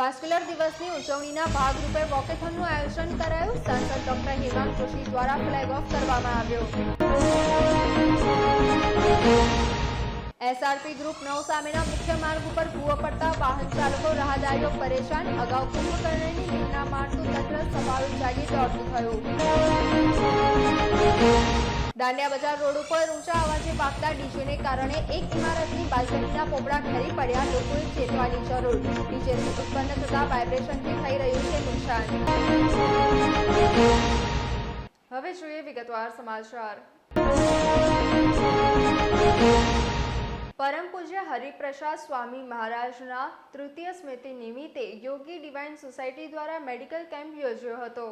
Vascular દિવસની ઉજવણીના ભાગરૂપે વોકેથોનનું આયોજન કરાયું. સાંસદ ડોક્ટર હેમાંગ જોશી દ્વારા ફ્લેગ ઓફ કરવામાં આવ્યો. એસઆરપી ગ્રુપ નવ સામેના મુખ્ય માર્ગ ઉપર ભૂવો પડતા વાહન ચાલકો રાહદારીઓ પરેશાન. અગાઉ કુંભકર્ણની નીરના મારતું તંત્ર સવાલ જાગી દોડતું થયું. દાંડિયા બજાર રોડ ઉપર ઊંચા અવાજે વાગતા ડીજેને કારણે એક ઇમારતની બાલ્કનીના પોપડા ખરી પડ્યા. લોકોએ ચેતવાની જરૂર. ડીજેથી ઉત્પન્ન થતા વાઇબ્રેશનથી થઈ રહ્યું છે નુકસાન. હવે જોઈએ વિગતવાર સમાચાર. પરમ પૂજ્ય હરિપ્રસાદ સ્વામી મહારાજના તૃતીય સ્મૃતિ નિમિત્તે યોગી ડિવાઇન સોસાયટી દ્વારા મેડિકલ કેમ્પ યોજ્યો હતો.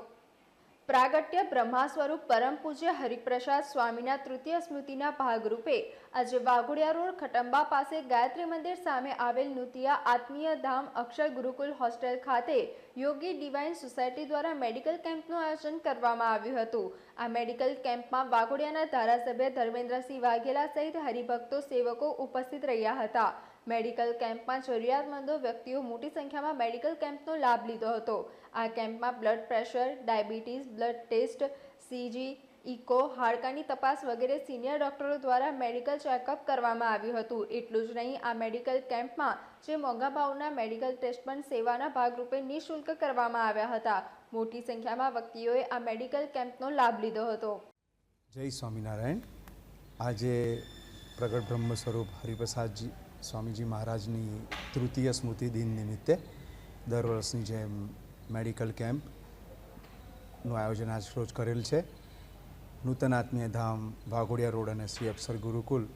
પ્રાગટ્ય બ્રહ્મા સ્વરૂપ પરમ પૂજ્ય હરિપ્રસાદ સ્વામીના તૃતીય સ્મૃતિના ભાગરૂપે આજે વાઘોડિયા રોડ ખટંબા પાસે ગાયત્રી મંદિર સામે આવેલ નુતિયા આત્મીય ધામ અક્ષર ગુરુકુલ હોસ્ટેલ ખાતે યોગી ડિવાઇન સોસાયટી દ્વારા મેડિકલ કેમ્પનું આયોજન કરવામાં આવ્યું હતું. આ મેડિકલ કેમ્પમાં વાઘોડિયાના ધારાસભ્ય ધર્મેન્દ્રસિંહ વાઘેલા સહિત હરિભક્તો સેવકો ઉપસ્થિત રહ્યા હતા. મેડિકલ કેમ્પમાં જરૂરિયાતમંદો વ્યક્તિઓ મોટી સંખ્યામાં મેડિકલ કેમ્પનો લાભ લીધો હતો. આ કેમ્પમાં blood pressure, diabetes, blood test, ECG, echo, હાડકાની તપાસ વગેરે સિનિયર ડોક્ટરો દ્વારા મેડિકલ ચેકઅપ કરવામાં આવ્યું હતું. એટલું જ નહીં, આ મેડિકલ કેમ્પમાં જે મોંઘા ભાવના મેડિકલ ટેસ્ટ પણ સેવાના ભાગરૂપે નિઃશુલ્ક કરવામાં આવ્યા હતા. મોટી સંખ્યામાં વ્યક્તિઓએ આ મેડિકલ કેમ્પનો લાભ લીધો હતો. જય સ્વામિનારાયણ. આજે પ્રગટ બ્રહ્મ સ્વરૂપ હરિપ્રસાદજી સ્વામીજી મહારાજની તૃતીય સ્મૃતિ દિન નિમિત્તે દર વર્ષની જેમ મેડિકલ કેમ્પનું આયોજન આજ રોજ કરેલ છે. નૂતન આત્મીય ધામ વાઘોડિયા રોડ અને શ્રી અક્ષર ગુરુકુલ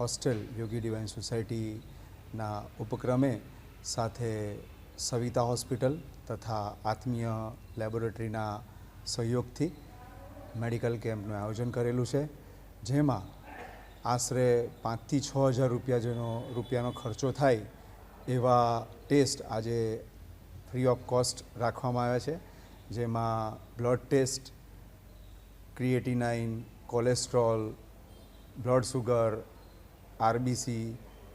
હોસ્ટેલ યોગી ડિવાઇન સોસાયટીના ઉપક્રમે સાથે સવિતા હોસ્પિટલ તથા આત્મીય લેબોરેટરીના સહયોગથી મેડિકલ કેમ્પનું આયોજન કરેલું છે. જેમાં આશરે પાંચથી છ હજાર રૂપિયા જેનો, રૂપિયાનો ખર્ચો થાય એવા ટેસ્ટ આજે ફ્રી ઓફ કોસ્ટ રાખવામાં આવ્યા છે. જેમાં blood test, creatinine, cholesterol, blood sugar, RBC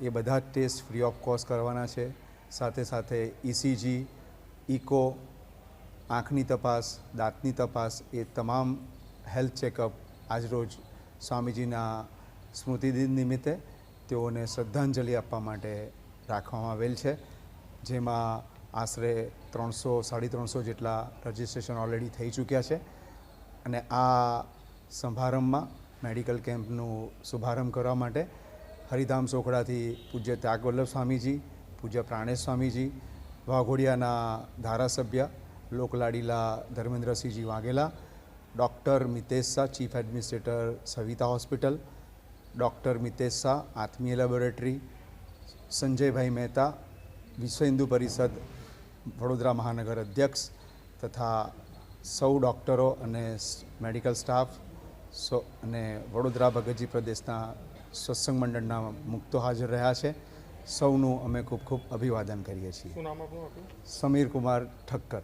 એ બધા જ ટેસ્ટ ફ્રી ઓફ કોસ્ટ કરવાના છે. સાથે સાથે ઇસીજી ઇકો આંખની તપાસ, દાંતની તપાસ એ તમામ હેલ્થ ચેકઅપ આજરોજ સ્વામીજીના સ્મૃતિદિન નિમિત્તે તેઓને શ્રદ્ધાંજલિ આપવા માટે રાખવામાં આવેલ છે, જેમાં આશરે ત્રણસો, સાડી ત્રણસો જેટલા રજિસ્ટ્રેશન ઓલરેડી થઈ ચૂક્યા છે. અને આ સમારંભમાં મેડિકલ કેમ્પનું શુભારંભ કરવા માટે હરિધામ સોખડાથી પૂજ્ય ત્યાગવલ્લભ સ્વામીજી, પૂજ્ય પ્રાણેશ સ્વામીજી, વાઘોડિયાના ધારાસભ્ય લોકલાડીલા Dharmendrasinhji Vaghela, doctor Mitesh Shah, chief administrator Savita hospital doctor Mitesh Shah Atmiya laboratory Sanjaybhai Mehta Vishwa Hindu Parishad Vadodara મહાનગર અધ્યક્ષ તથા સૌ ડૉક્ટરો અને મેડિકલ સ્ટાફ સો અને વડોદરા ભગતજી પ્રદેશના સત્સંગ મંડળના મુક્તો હાજર રહ્યા છે. સૌનું અમે ખૂબ ખૂબ અભિવાદન કરીએ છીએ. સમીર કુમાર ઠક્કર.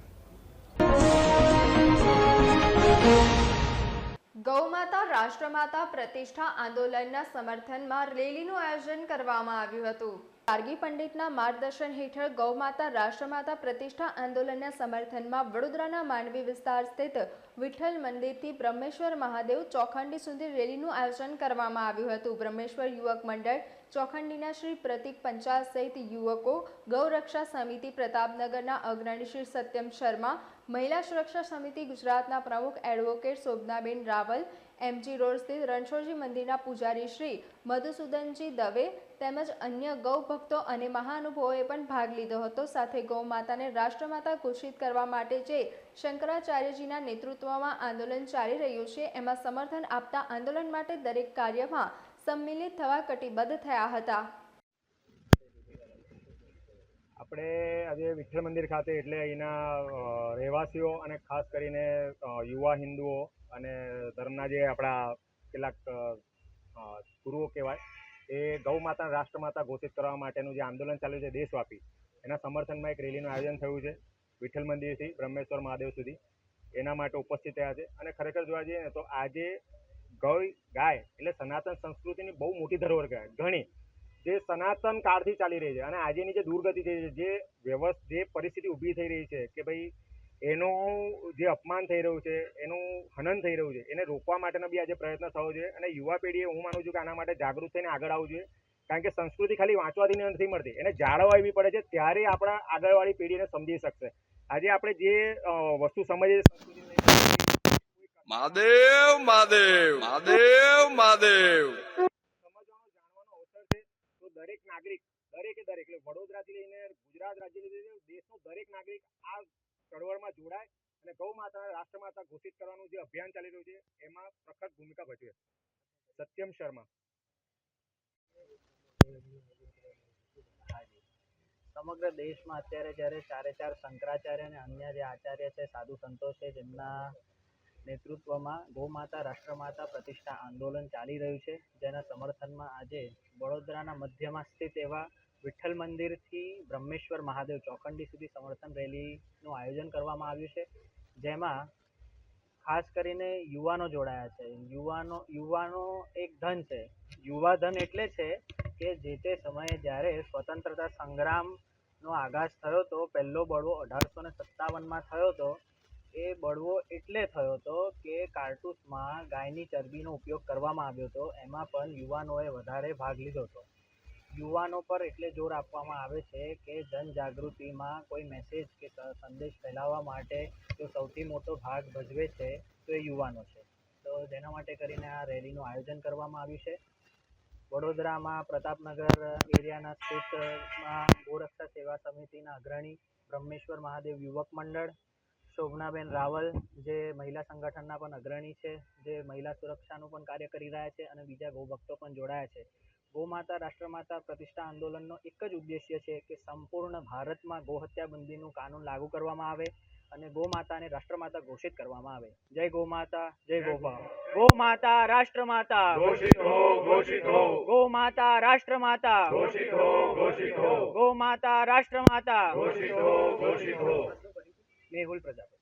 ગૌમાતા, રાષ્ટ્રમાતા પ્રતિષ્ઠા આંદોલનના સમર્થનમાં રેલીનું આયોજન કરવામાં આવ્યું હતું. ગાર્ગી પંડિતના માર્ગદર્શન હેઠળ ગૌમાતા, રાષ્ટ્રમાતા પ્રતિષ્ઠા આંદોલનના સમર્થનમાં વડોદરાના માંડવી વિસ્તાર સ્થિત વિઠ્ઠલ મંદિરથી બ્રહ્મેશ્વર મહાદેવ ચોખંડી સુધી રેલીનું આયોજન કરવામાં આવ્યું હતું. બ્રહ્મેશ્વર યુવક મંડળ ચોખંડીના શ્રી પ્રતિક પંચાલ સહિત યુવકો ગૌરક્ષા સમિતિ પ્રતાપનગરના અગ્રણી શ્રી સત્યમ શર્મા મહિલા સુરક્ષા સમિતિ ગુજરાતના પ્રમુખ advocate Shobhanaben Raval MG road સ્થિત રણછોડજી મંદિરના પૂજારી શ્રી મધુસૂદનજી દવે તેમજ અન્ય ગૌ ભક્તો અને મહાનુભાવોએ પણ ભાગ લીધો હતો. સાથે ગૌ માતાને રાષ્ટ્રમાતા ઘોષિત કરવા માટે જે શંકરાચાર્યજીના નેતૃત્વમાં આંદોલન ચાલી રહ્યું છે, એમાં સમર્થન આપતા આંદોલન માટે દરેક કાર્યમાં સંમિલિત થવા કટિબદ્ધ થયા હતા. આપણે આજે વિઠ્ઠલ મંદિર ખાતે એટલે અહીંના રહેવાસીઓ અને ખાસ કરીને યુવા હિન્દુઓ અને ધર્મના જે આપણા કેટલાક ગુરુઓ કહેવાય, એ ગૌ માતા રાષ્ટ્રમાતા ઘોષિત કરવા માટેનું જે આંદોલન ચાલ્યું છે દેશવ્યાપી એના સમર્થનમાં એક રેલીનું આયોજન થયું છે વિઠ્ઠલ મંદિરથી બ્રહ્મેશ્વર મહાદેવ સુધી. એના માટે ઉપસ્થિત થયા છે અને ખરેખર જોવા જઈએ ને તો આજે ગૌ ગાય એટલે સનાતન સંસ્કૃતિની બહુ મોટી ધરોહર કહેવાય. ઘણી જે સનાતન કાળથી ચાલી રહી છે અને આજેની જે દુર્ગતિ થઈ છે, જે વ્યવસ્થ જે પરિસ્થિતિ ઊભી થઈ રહી છે કે ભાઈ એનું જે અપમાન થઈ રહ્યું છે, એનું હનન થઈ રહ્યું છે, એને રોકવા માટેનો બી આજે પ્રયત્ન થવો જોઈએ અને યુવા પેઢીએ હું માનું છું કે આના માટે જાગૃત થઈને આગળ આવવું જોઈએ. કારણ કે સંસ્કૃતિ ખાલી વાંચવાથી નથી મળતી, એને જાળવવા એવી પડે છે, ત્યારે આપણા આગળવાળી પેઢીને સમજી શકશે. આજે આપણે જે વસ્તુ સમજીએ મહાદેવ મહાદેવ મહાદેવ મહાદેવ સમજવાનો જાણવાનો અવસર છે તો દરેક નાગરિક, દરેકે દરેક, એટલે વડોદરાથી લઈને ગુજરાત રાજ્યથી લઈને દેશનો દરેક નાગરિક આ ચળવળમાં જોડાય અને ગૌ માતા રાષ્ટ્રમાતા ઘોષિત કરવાનું જે અભિયાન ચાલી રહ્યું છે, એમાં પ્રખર ભૂમિકા ભજવે સત્યમ શર્મા. સમગ્ર દેશમાં અત્યારે જ્યારે ચારે ચાર શંકરાચાર્ય અને અન્ય જે આચાર્ય છે, સાધુ સંતો છે, જેમના નેતૃત્વમાં ગૌમાતા રાષ્ટ્રમાતા પ્રતિષ્ઠા આંદોલન ચાલી રહ્યું છે. જેના સમર્થનમાં આજે વડોદરાના મધ્યમાં સ્થિત એવા વિઠ્ઠલ મંદિરથી બ્રહ્મેશ્વર મહાદેવ ચોખંડી સુધી સમર્થન રેલીનું આયોજન કરવામાં આવ્યું છે. જેમાં ખાસ કરીને યુવાનો જોડાયા છે. યુવાનો યુવાનો એક ધન છે. યુવા ધન એટલે છે કે જે તે સમયે જ્યારે સ્વતંત્રતા સંગ્રામનો આગાજ થયો તો પહેલો બળવો અઢારસો ને સત્તાવનમાં થયો તો એ બળવો એટલે થયો હતો કે કારતૂસમાં ગાયની ચરબીનો ઉપયોગ કરવામાં આવ્યો હતો. એમાં પણ યુવાનોએ વધારે ભાગ લીધો હતો. યુવાનો પર એટલે જોર આપવામાં આવે છે કે જનજાગૃતિમાં કોઈ મેસેજ કે સંદેશ ફેલાવવા માટે જો સૌથી મોટો ભાગ ભજવે છે, તો એ યુવાનો છે. તો જેના માટે કરીને આ રેલીનું આયોજન કરવામાં આવ્યું છે. વડોદરામાં પ્રતાપનગર એરિયાના સ્થિતમાં ગોરક્ષા સેવા સમિતિના અગ્રણી બ્રહ્મેશ્વર મહાદેવ યુવક મંડળ શોભનાબેન રાવલ જે મહિલા સંગઠનના પણ અગ્રણી છે જે મહિલા સુરક્ષાનું પણ કાર્ય કરી રહ્યા છે અને બીજા ગૌભક્તો પણ જોડાયા છે. ગૌમાતા રાષ્ટ્રમાતા પ્રતિષ્ઠા આંદોલનનો એક જ ઉદ્દેશ્ય છે કે સંપૂર્ણ ભારતમાં ગૌહત્યા બંધીનું કાનૂન લાગુ કરવામાં આવે અને ગૌમાતાને રાષ્ટ્રમાતા ઘોષિત કરવામાં આવે. જય ગૌમાતા જય ગોપા ગૌમાતા રાષ્ટ્રમાતા. હો ઘોષિત હો. ગૌમાતા રાષ્ટ્રમાતા. ઘોષિત હો ઘોષિત હો. ગૌમાતા રાષ્ટ્રમાતા. ઘોષિત હો. મેહુલ પ્રજાપતિ.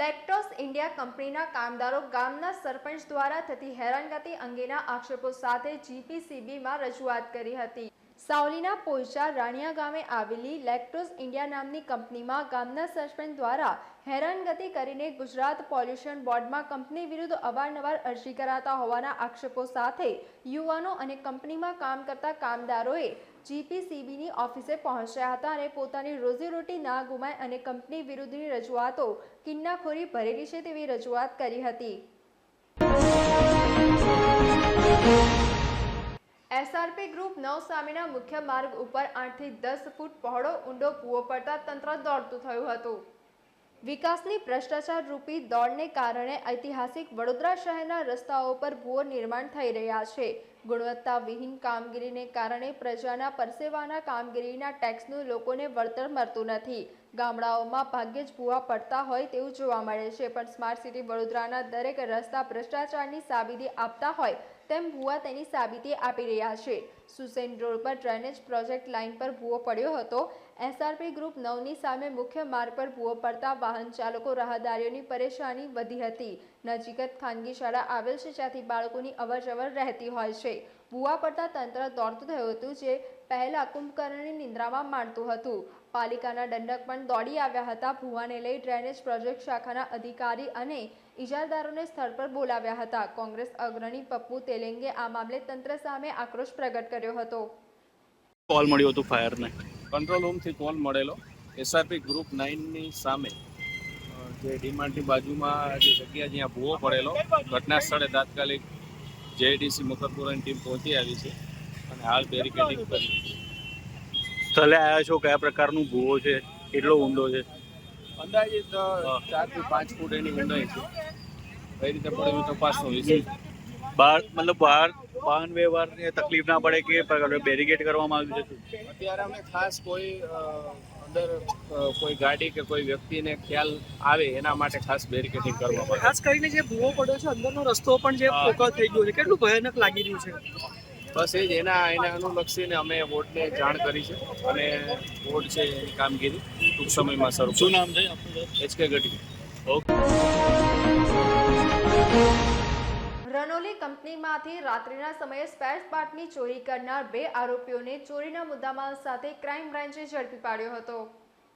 લેક્ટોસ ઇન્ડિયા કંપનીના કામદારો ગામના સરપંચ દ્વારા થતી હેરાનગતિ અંગેના આક્ષેપો સાથે જીપીસીબીમાં રજૂઆત કરી હતી. સાવલીના પોઈચા રાણિયા ગામે આવેલી લેક્ટોસ ઇન્ડિયા નામની કંપનીમાં ગામના સરપંચ દ્વારા હેરાનગતિ કરીને ગુજરાત પોલ્યુશન બોર્ડમાં કંપની વિરુદ્ધ અવારનવાર અરજી કરાતા હોવાના આક્ષેપો સાથે યુવાનો અને કંપનીમાં કામ કરતા કામદારોએ જીપીસીબીની ઓફિસે પહોંચ્યા હતા અને પોતાની રોજીરોટી ના ગુમાય અને કંપની વિરુદ્ધની રજૂઆતો કિન્નાખોરી ભરેલી છે તેવી રજૂઆત કરી હતી. એસઆરપી ગ્રુપ નવ સામેના મુખ્ય માર્ગ ઉપર આઠથી દસ ફૂટ પહોળો ઊંડો કૂવો પડતા તંત્ર દોડતું થયું હતું. વિકાસની ભ્રષ્ટાચાર રૂપી દોડને કારણે ઐતિહાસિક વડોદરા શહેરના રસ્તાઓ પર ભૂવો નિર્માણ થઈ રહ્યા છે. ગુણવત્તા વિહીન કામગીરીને કારણે પ્રજાના પરસેવાના કામગીરીના ટેક્સનું લોકોને વળતર મળતું નથી. ગામડાઓમાં ભાગ્યે જ ભૂવા પડતા હોય તેવું જોવા મળે છે, પણ સ્માર્ટ સિટી વડોદરાના દરેક રસ્તા ભ્રષ્ટાચારની સાબિતી આપતા હોય તેમ ભૂવા તેની સાબિતી આપી રહ્યા છે. સુસેન રોડ પર ડ્રેનેજ પ્રોજેક્ટ લાઇન પર ભૂવો પડ્યો હતો. એસઆરપી ગ્રુપ નવની સામે મુખ્ય માર્ગ પર ભૂવો પડતા વાહન ચાલકો રાહદારીઓની પરેશાની વધી હતી. નજીક જ ખાનગી શાળા આવેલ છે, જ્યાંથી બાળકોની અવરજવર રહેતી હોય છે. ભૂવા પડતા તંત્ર દોડતું થયું હતું, જે પહેલા કુંભકર્ણની નિંદ્રામાં માણતું હતું. પાલિકાના દંડક પણ દોડી આવ્યા હતા. ભૂવાને લઈ ડ્રેનેજ પ્રોજેક્ટ શાખાના અધિકારી અને ઇજારદારોને સ્થળ પર બોલાવ્યા હતા. કોંગ્રેસ અગ્રણી પપ્પુ તેલેંગે આ મામલે તંત્ર સામે આક્રોશ પ્રગટ કર્યો હતો. કોલ મળ્યો હતો ફાયરને. કંટ્રોલ રૂમથી કોલ મળેલો. એસઆરપી ગ્રુપ નાઇનની સામે જે ડીમાર્ટની બાજુમાં જે જગ્યા જ્યાં ભૂવો પડેલો ઘટના સ્થળે તાત્કાલિક જેડીસી મુખરપુરાની ટીમ પહોંચી આવી છે અને હાલ બેરિકેડિંગ કરી. સ્થળે આવ્યા છો? કયા પ્રકારનું ભૂવો છે? કેટલો ઊંડો છે? અંદાજિત ચારથી પાંચ ફૂટ એની ઊંડાઈ છે. કઈ રીતે પડેલું તપાસનો વિષય છે. બહાર મતલબ બહાર વાહન વ્યવહારને તકલીફ ના પડે કે પ્રકારે બેરિકેડ કરવામાં આવ્યું છે અત્યારે અમે ખાસ કોઈ અંદર કોઈ ગાડી કે કોઈ વ્યક્તિને ખ્યાલ આવે એના માટે ખાસ બેરિકેડિંગ કરવામાં પડે ખાસ કરીને જે ભૂવો પડ્યો છે અંદરનો રસ્તો પણ જે ફોકસ થઈ ગયો છે કેટલું ભયાનક લાગી રહ્યું છે? બસ એ જ એના એને અનુલક્ષીને અમે બોર્ડને જાણ કરી છે અને બોર્ડ છે એની કામગીરી ટૂંક સમયમાં શરૂ શું નામ છે આપનું? એચકે ગઢવી. રનોલી કંપનીમાંથી રાત્રિના સમયે સ્પેર પાર્ટની ચોરી કરનાર બે આરોપીઓને ચોરીના મુદ્દામાલ સાથે ક્રાઇમ બ્રાન્ચે ઝડપી પાડ્યો હતો.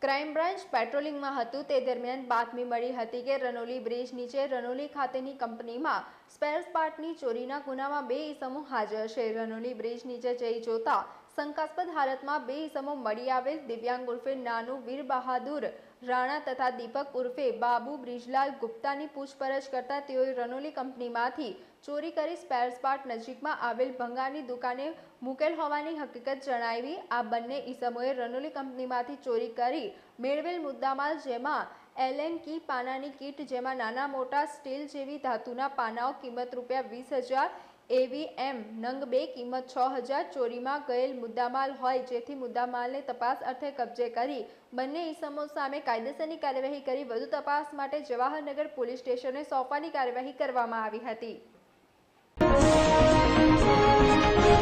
ક્રાઇમ બ્રાન્ચ પેટ્રોલિંગમાં હતું તે દરમિયાન બાતમી મળી હતી કે રનોલી બ્રિજ નીચે રનોલી ખાતેની કંપનીમાં સ્પેર પાર્ટની ચોરીના ગુનામાં બે ઈસમો હાજર છે. રનોલી બ્રિજ નીચે જઈ જોતા શંકાસ્પદ હાલતમાં બે ઈસમો મળી આવેલ દિવ્યાંગ ઉર્ફે નાનું વીર બહાદુર રાણા તથા દીપક ઉર્ફે બાબુ બ્રિજલાલ ગુપ્તાની પૂછપરછ કરતા તેઓએ રનોલી કંપનીમાંથી ચોરી કરી સ્પેર્સપાર્ટ નજીકમાં આવેલ ભંગારની દુકાને મૂકેલ હોવાની હકીકત જણાવી આ બંને ઈસમોએ રનોલી કંપનીમાંથી ચોરી કરી મેળવેલ મુદ્દામાલ જેમાં એલએન કી પાનાની કીટ જેમાં નાના મોટા સ્ટીલ જેવી ધાતુના પાનાઓ કિંમત રૂપિયા વીસ હજાર એવીએમ નંગ બે કિંમત છ હજાર ચોરીમાં ગયેલ મુદ્દામાલ હોય જેથી મુદ્દામાલને તપાસ અર્થે કબજે કરી બંને ઈસમો સામે કાયદેસરની કાર્યવાહી કરી વધુ તપાસ માટે જવાહરનગર પોલીસ સ્ટેશને સોંપવાની કાર્યવાહી કરવામાં આવી હતી.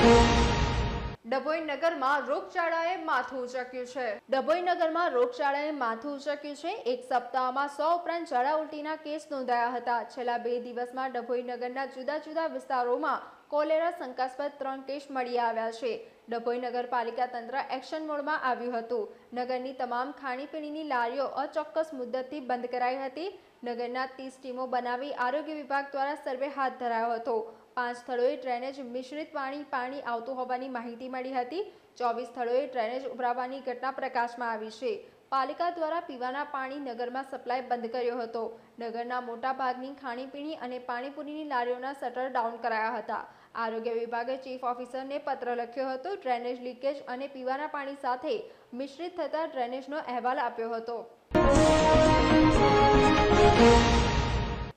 ડભોઈ નગરમાં રોગચાળાએ માથું ઉચક્યું છે. ડભોઈ નગરમાં રોગચાળાએ માથું ઉચક્યું છે. એક સપ્તાહમાં સો ઉપરાંત ઝાડા ઉલટીના કેસ નોંધાયા હતા. છેલ્લા બે દિવસમાં ડભોઈ નગરના જુદા જુદા વિસ્તારોમાં કોલેરા, શંકાસ્પદ ત્રણ કેસ મળી આવ્યા છે. ડભોઈ નગરપાલિકા તંત્ર એક્શન મોડમાં આવ્યું હતું. નગરની તમામ ખાણીપીણીની લારીઓ અચોક્કસ મુદ્દતથી બંધ કરાઈ હતી. નગરના ત્રીસ ટીમો બનાવી આરોગ્ય વિભાગ દ્વારા સર્વે હાથ ધરાયો હતો. પાંચ સ્થળોએ ડ્રેનેજ મિશ્રિત પાણી પાણી આવતું હોવાની માહિતી મળી હતી. ચોવીસ સ્થળોએ ડ્રેનેજ ઉભરાવાની ઘટના પ્રકાશમાં આવી છે. પાલિકા દ્વારા પીવાના પાણી નગરમાં સપ્લાય બંધ કર્યો હતો. નગરના મોટા ભાગની ખાણીપીણી અને પાણીપુરીની લારીઓના શટર ડાઉન કરાયા હતા. આરોગ્ય વિભાગે ચીફ ઓફિસરને પત્ર લખ્યો હતો, ડ્રેનેજ લીકેજ અને પીવાના પાણી સાથે મિશ્રિત થતા ડ્રેનેજનો અહેવાલ આપ્યો હતો.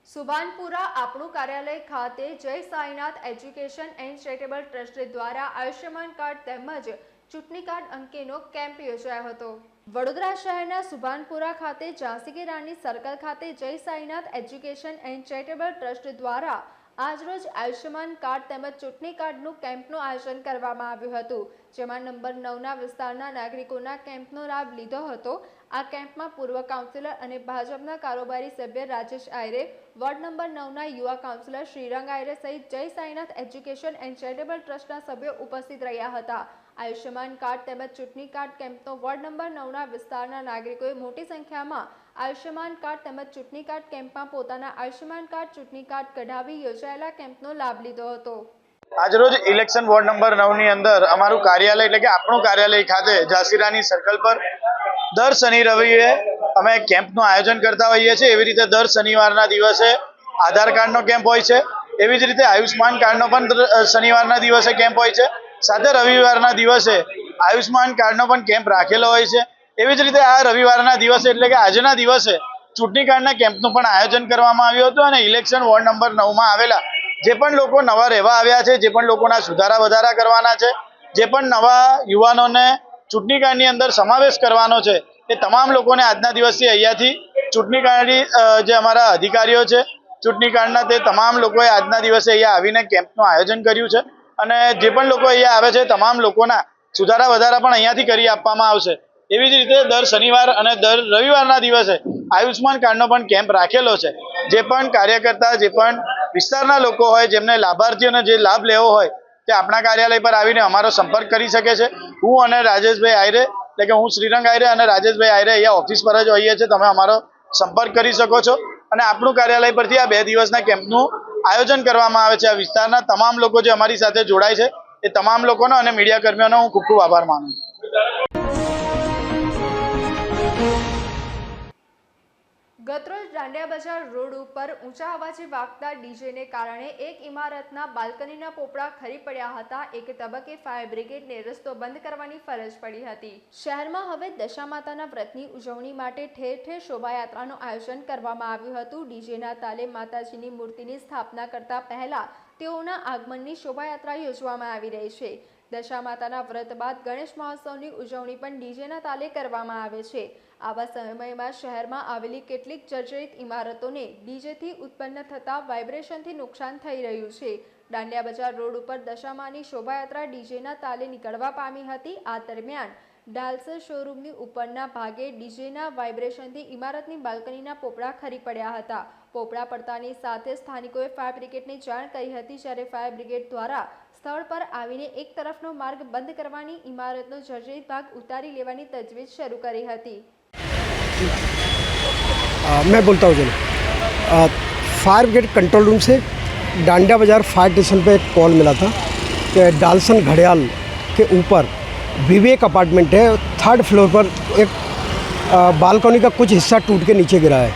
સુભાનપુરા આપણું કાર્યાલય ખાતે Jai Sainath education and charitable trust દ્વારા આયુષ્યમાન કાર્ડ તેમજ ચૂંટણી કાર્ડ અંકેનો કેમ્પ યોજાયો હતો. વડોદરા શહેરના સુભાનપુરા ખાતે ઝાંસી રાણી સર્કલ ખાતે Jai Sainath education and charitable trust દ્વારા આજરોજ આયુષ્યમાન કાર્ડ તેમજ ચૂંટણી કાર્ડનું કેમ્પનું આયોજન કરવામાં આવ્યું હતું, જેમાં નંબર નવના વિસ્તારના નાગરિકોના કેમ્પનો લાભ લીધો હતો. આ કેમ્પમાં પૂર્વ કાઉન્સિલર અને ભાજપના કારોબારી સભ્ય રાજેશ આયરે, વોર્ડ નંબર નવના યુવા કાઉન્સિલર શ્રીરંગ આયરે સહિત જય સાઈનાથ એજ્યુકેશન એન્ડ ચેરિટેબલ ટ્રસ્ટના સભ્યો ઉપસ્થિત રહ્યા હતા. આયુષ્યમાન કાર્ડ તેમજ ચૂંટણી કાર્ડ કેમ્પનો વોર્ડ નંબર નવના વિસ્તારના નાગરિકોએ મોટી સંખ્યામાં આયુષ્યમાન કાર્ડ તેમજ ચૂંટણી કાર્ડ કેમ્પમાં પોતાના આયુષ્યમાન કાર્ડ, ચૂંટણી કાર્ડ કઢાવી યોજાયેલા કેમ્પનો લાભ લીધો હતો. આજરોજ ઇલેક્શન વોર્ડ નંબર નવની અંદર અમારું કાર્યાલય એટલે કે આપણું કાર્યાલય ખાતે ઝાંસીરાની સર્કલ પર દર શનિ રવિએ અમે કેમ્પનું આયોજન કરતા હોઈએ છીએ. એવી રીતે દર શનિવારના દિવસે આધાર કાર્ડનો કેમ્પ હોય છે. એવી જ રીતે આયુષ્માન કાર્ડનો પણ શનિવારના દિવસે કેમ્પ હોય છે. સાથે રવિવારના દિવસે આયુષ્માન કાર્ડનો પણ કેમ્પ રાખેલો હોય છે. એવી જ રીતે આ રવિવારના દિવસે એટલે કે આજના દિવસે ચૂંટણી કાર્ડના કેમ્પનું પણ આયોજન કરવામાં આવ્યું હતું અને ઇલેક્શન વોર્ડ નંબર નવમાં આવેલા જે પણ લોકો નવા રહેવા આવ્યા છે, જે પણ લોકોના સુધારા વધારા કરવાના છે, જે પણ નવા યુવાનોને ચૂંટણી કાર્ડની અંદર સમાવેશ કરવાનો છે, એ તમામ લોકોને આજના દિવસથી અહીંયાથી ચૂંટણી કાર્ડની જે અમારા અધિકારીઓ છે ચૂંટણી કાર્ડના તે તમામ લોકોએ આજના દિવસે અહીંયા આવીને કેમ્પનું આયોજન કર્યું છે અને જે પણ લોકો અહીંયા આવે છે તમામ લોકોના સુધારા વધારા પણ અહીંયાથી કરી આપવામાં આવશે. એવી જ રીતે દર શનિવાર અને દર રવિવારના દિવસે આયુષ્માન કાર્ડનો પણ કેમ્પ રાખેલો છે. જે પણ કાર્યકર્તા, જે પણ વિસ્તારના લોકો હોય, જેમને લાભાર્થીઓને જે લાભ લેવો હોય, તે આપણા કાર્યાલય પર આવીને અમારો સંપર્ક કરી શકે છે. હું અને રાજેશભાઈ આયરે, એટલે કે હું શ્રીરંગ આયરે અને રાજેશભાઈ આયરે અહીંયા ઓફિસ પર જ હોઈએ છીએ, તમે અમારો સંપર્ક કરી શકો છો. અને આપણું કાર્યાલય પરથી આ બે દિવસના કેમ્પનું આયોજન કરવામાં આવે છે. આ વિસ્તારના તમામ લોકો જે અમારી સાથે જોડાય છે, એ તમામ લોકોનો અને મીડિયા કર્મીઓનો હું ખૂબ ખૂબ આભાર માનું છું. ગતરોજ દાંડિયા બજાર રોડ ઉપર ઊંચા અવાજે વાગતા ડીજેને કારણે એક ઇમારતના બાલ્કનીના પોપડા ખરી પડ્યા હતા. એક તબક્કે ફાયર બ્રિગેડને રસ્તો બંધ કરવાની ફરજ પડી હતી. શહેરમાં હવે દશામાતાના વ્રતની ઉજવણી માટે ઠેર ઠેર શોભાયાત્રાનું આયોજન કરવામાં આવ્યું હતું. ડીજેના તાલે માતાજીની મૂર્તિની સ્થાપના કરતા પહેલા તેઓના આગમનની શોભાયાત્રા યોજવામાં આવી રહી છે. દશામાતાના વ્રત બાદ ગણેશ મહોત્સવની ઉજવણી પણ ડીજેના તાલે કરવામાં આવે છે. આવા સમયમાં શહેરમાં આવેલી કેટલીક જર્જરિત ઇમારતોને ડીજેથી ઉત્પન્ન થતા વાઇબ્રેશનથી નુકસાન થઈ રહ્યું છે. દાંડિયા બજાર રોડ ઉપર દશામાની શોભાયાત્રા ડીજેના તાલે નીકળવા પામી હતી. આ દરમિયાન ડાલસર શોરૂમની ઉપરના ભાગે ડીજેના વાઇબ્રેશનથી ઇમારતની બાલ્કનીના પોપડા ખરી પડ્યા હતા. પોપડા પડતાની સાથે સ્થાનિકોએ ફાયર બ્રિગેડને જાણ કરી હતી જ્યારે ફાયર બ્રિગેડ દ્વારા સ્થળ પર આવીને એક તરફનો માર્ગ બંધ કરવાની ઇમારતનો જર્જરિત ભાગ ઉતારી લેવાની તજવીજ શરૂ કરી હતી आ, मैं बोलता हूँ चलो आ, फायर ब्रिगेड कंट्रोल रूम से डांडिया बाज़ार फायर स्टेशन पे एक कॉल मिला था कि डालसन घड़ियाल के ऊपर विवेक अपार्टमेंट है थर्ड फ्लोर पर एक आ, बालकनी का कुछ हिस्सा टूट के नीचे गिरा है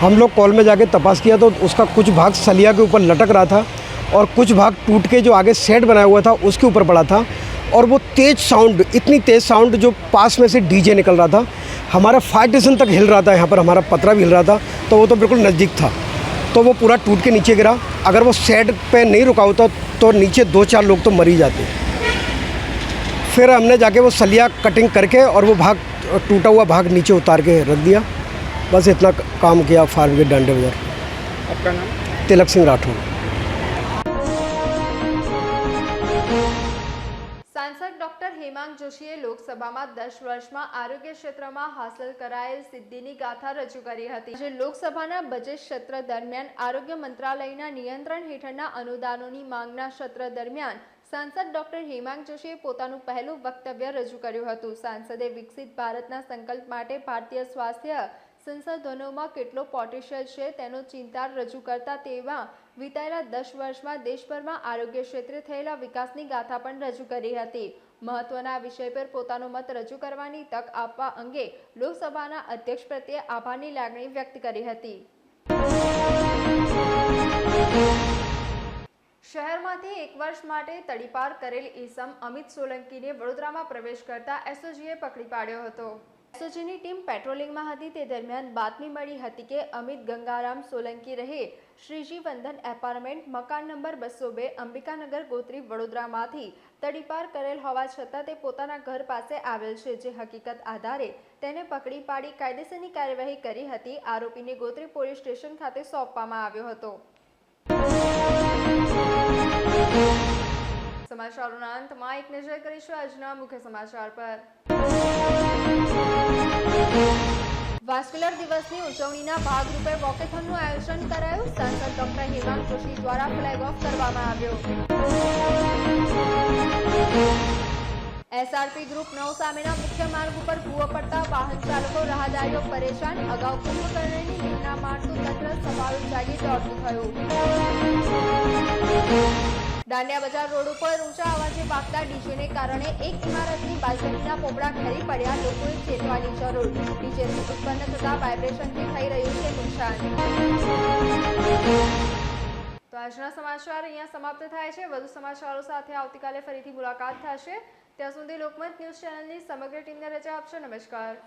हम लोग कॉल में जाके तपास किया तो उसका कुछ भाग सलिया के ऊपर लटक रहा था और कुछ भाग टूट के जो आगे सेट बनाया हुआ था उसके ऊपर पड़ा था। और वो तेज़ साउंड इतनी तेज़ साउंड जो पास में से डीजे निकल रहा था। हमारा फायर स्टेशन तक हिल रहा था यहाँ पर हमारा पतरा भी हिल रहा था तो वो तो बिल्कुल नज़दीक था। तो वो पूरा टूट के नीचे गिरा। अगर वो सेट पे नहीं रुका होता तो नीचे दो चार लोग तो मर ही जाते। फिर हमने जाके वो सलिया कटिंग करके और वो भाग टूटा हुआ भाग नीचे उतार के रख दिया। बस इतना काम किया फायर ब्रिगेड डांडे बाज़ार। आपका नाम? तिलक सिंह राठौर। જોશીએ લોકસભામાં દસ વર્ષમાં આરોગ્ય ક્ષેત્રમાં હાંસલ કરાયેલ સિદ્ધિની ગાથા રજૂ કરી હતી. જે લોકસભાના બજેટ સત્ર દરમિયાન આરોગ્ય મંત્રાલયના નિયંત્રણ હેઠળના અનુદાનોની માંગના સત્ર દરમિયાન સાંસદ ડોક્ટર હેમાંગ જોશીએ પોતાનું પહેલું વક્તવ્ય રજૂ કર્યું હતું. સાંસદે વિકસિત ભારતના સંકલ્પ માટે ભારતીય સ્વાસ્થ્ય સંસાધનોમાં કેટલો પોટેન્શિયલ છે તેનો ચિંતા રજૂ કરતા તેમાં વિતાયેલા દસ વર્ષમાં દેશભરમાં આરોગ્ય ક્ષેત્રે થયેલા વિકાસની ગાથા પણ રજૂ કરી હતી. મહત્વના વિષય પર પોતાનો મત રજૂ કરવાની તક આપવા અંગે લોકસભાના અધ્યક્ષ પ્રત્યે આભારની લાગણી વ્યક્ત કરી હતી. શહેરમાંથી એક વર્ષ માટે તડીપાર કરેલ ઈસમ અમિત સોલંકીને વડોદરામાં પ્રવેશ કરતા એસઓજીએ પકડી પાડ્યો હતો. એસઓજીની ટીમ પેટ્રોલિંગમાં હતી, તે દરમિયાન બાતમી મળી હતી કે અમિત ગંગારામ સોલંકી રહે શ્રીજી વંદન એપાર્ટમેન્ટ, મકાન નંબર બસો બે, અંબિકાનગર ગોત્રી, વડોદરામાંથી તડીપાર કરેલ હોવા છતાં તે પોતાના ઘર પાસે આવેલ છે, જે હકીકત આધારે તેને પકડી પાડી કાયદેસરની કાર્યવાહી કરી હતી, આરોપીને ગોત્રી પોલીસ સ્ટેશન ખાતે સોંપવામાં આવ્યો હતો. સમાચારોના અંતમાં એક નજર કરીશું આજના મુખ્ય સમાચાર પર. વાસ્ક્યુલર દિવસની ઉજવણીના ભાગરૂપે વોકેથોનનું આયોજન કરાયું. સાંસદ ડોક્ટર હેમાંગ જોશી દ્વારા ફ્લેગ ઓફ કરવામાં આવ્યો. એસઆરપી ગ્રુપ નવ સામેના મુખ્ય માર્ગ ઉપર ભૂવો પડતા વાહન ચાલકો રાહદારીઓ પરેશાન. અગાઉ કુંભકર્ણની નિમના મારતું તંત્ર સવાલ જાગી દોડતું થયું. દાંડિયા બજાર રોડ ઉપર ઊંચા અવાજે વાગતા ડીજેને કારણે એક ઇમારતની બાલ્કનીના પોપડા ખરી પડ્યા. લોકોએ ચેતવાની જરૂર. ડીજેથી ઉત્પન્ન થતા વાઇબ્રેશનથી થઈ રહ્યું છે નુકસાન. તો આજના સમાચાર અહીંયા સમાપ્ત થાય છે. વધુ સમાચારો સાથે આવતીકાલે ફરીથી મુલાકાત થશે. ત્યાં સુધી લોકમત ન્યૂઝ ચેનલની સમગ્ર ટીમને રજા આપશો. નમસ્કાર.